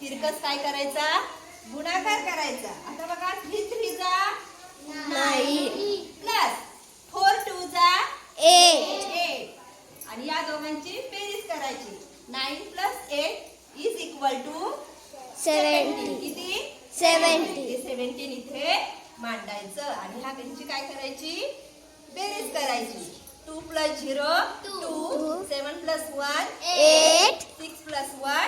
तिरकस काय करायचा गुणाकार करायचा आता बघा थ्री थ्री जा Nine. प्लस फोर टू जा. एट आणि या दोघांची बेरीज करायची nine plus eight is equal to Seventy. किती Seventy. सेव्हन्टीन इथे मांडायचं आणि ह्या त्यांची काय करायची बेरीज करायची two plus zero. Two seven plus one Eight. Six plus one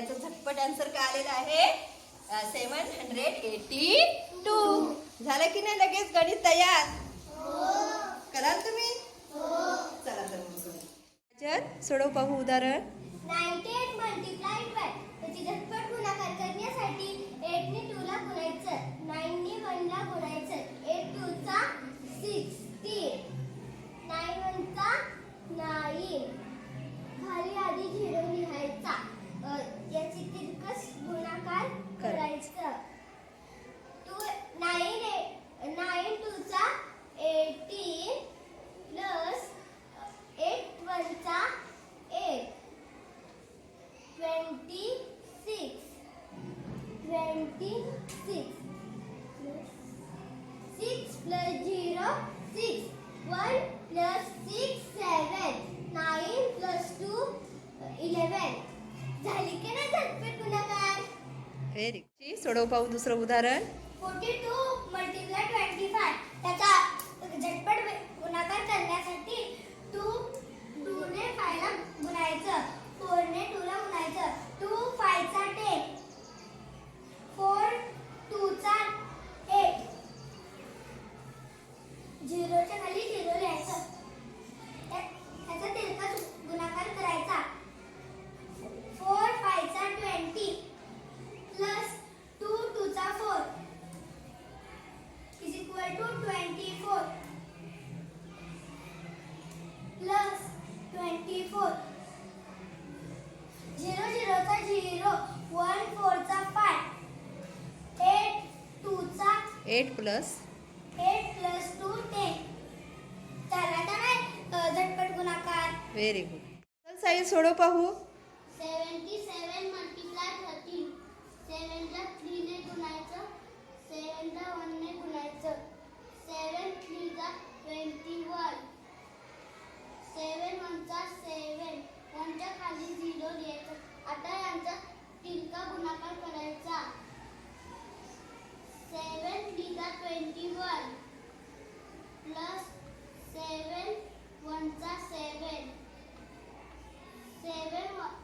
याचा झटपट आन्सर काय आलेला आहे? सेवन हंड्रेड एटी टू झालं की नाही लगेच? गणित तयार? कराल तुम्ही? चला तर मग करूया. त्याच्यात सोडव पाहू उदाहरण. 98 multiplied by त्याची झटपट गुणाकार करण्यासाठी 8 1 plus 6 7 9 plus 2 11 झाली की नाही झटपट गुणाकार? व्हेरी सोडव पाहू दुसरं उदाहरण. 42 multiply 25 त्याचा एट प्लस. 8 plus 2 10 झाला नाही अ, झटपट गुणाकार. व्हेरी गुड चल साई सोडव पाहू. 77 multiply 13 7 ला 3 ने गुणायचं. 7 ला 1 ने गुणायचं. 7 3 ला 21 7 1 चा 7 1 च्या खाली 0 लिहायचं आता यांचा तिरका गुणाकार करायचा. 7 3 ला 21 प्लस 7 1 चा 7 7 wa-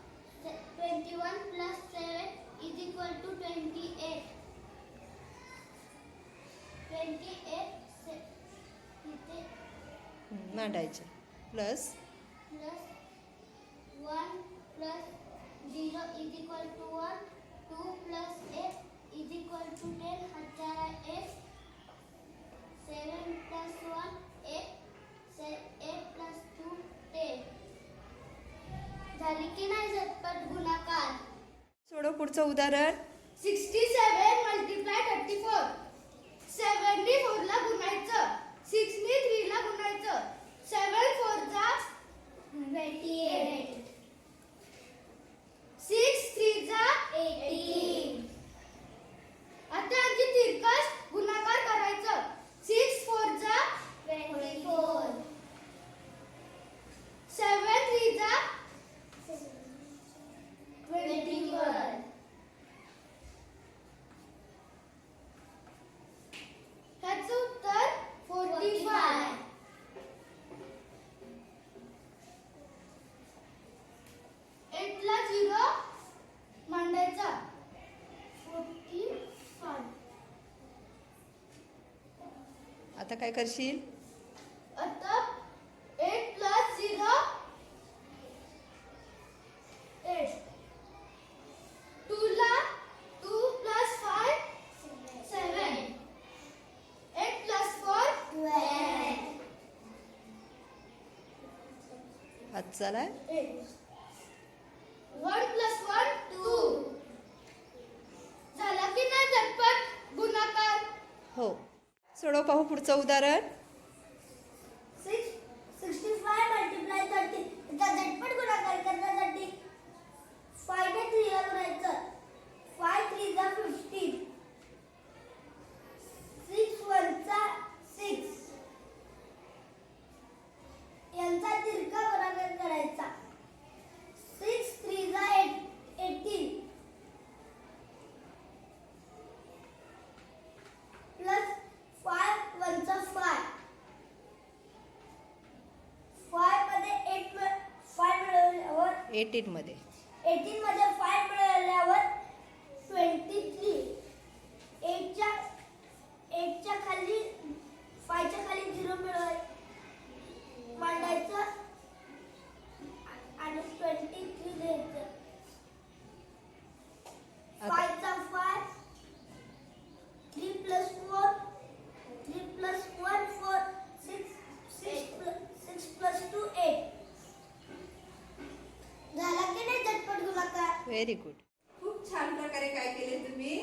se- 21 plus 7 is equal to 28. 28 se- इथे मांडायचे plus plus 1 plus 0 is equal to 1. 2 plus 8 is equal to 10. हजारा 8. 7 plus 1 8. Se- 8 plus 2 10. झाली की नाही झटपट गुणाकार सोडव पुढचं उदाहरण 67 multiply 34 7 ने 4 ला गुणायचं 6 ने 3 ला गुणायचं 7 4 चा 28 6 3 चा 18 आता आधी तिरकस गुणाकार करायचं 6 4 चा 24 7 3 चा 21 ह्याचं उत्तर 45 8 ला 0 मांडायचा 45 आता काय करशील? आता 8 प्लस 0 8 2 ला 2 प्लस 5 7 8 प्लस 4 12 हात चालाय? 8 1 प्लस 1 2 झाला की नाही झटपट गुणाकार हो सोडव पाहू पुढचं उदाहरण six sixty five multiply thirty त्याचा झटपट गुणाकार करण्यासाठी फायने थ्रीला गुणायचं फाय थ्रीचा फिफ्टीन सिक्स वनचा सिक्स यांचा तिरका गुणाकार करायचा सिक्स थ्रीचा एट एटीन प्लस फाय वनचा फाय फायमध्ये एट फाय एटीनमध्ये. एटीनमध्ये फाय व्हेरी गुड खूप छान प्रकारे काय केले तुम्ही?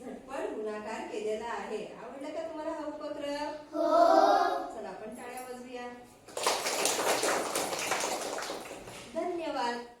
झटपट गुणाकार केलेला आहे. आवडलं का तुम्हाला हा उपक्रम? हो. चला आपण टाळ्या वाजूया धन्यवाद.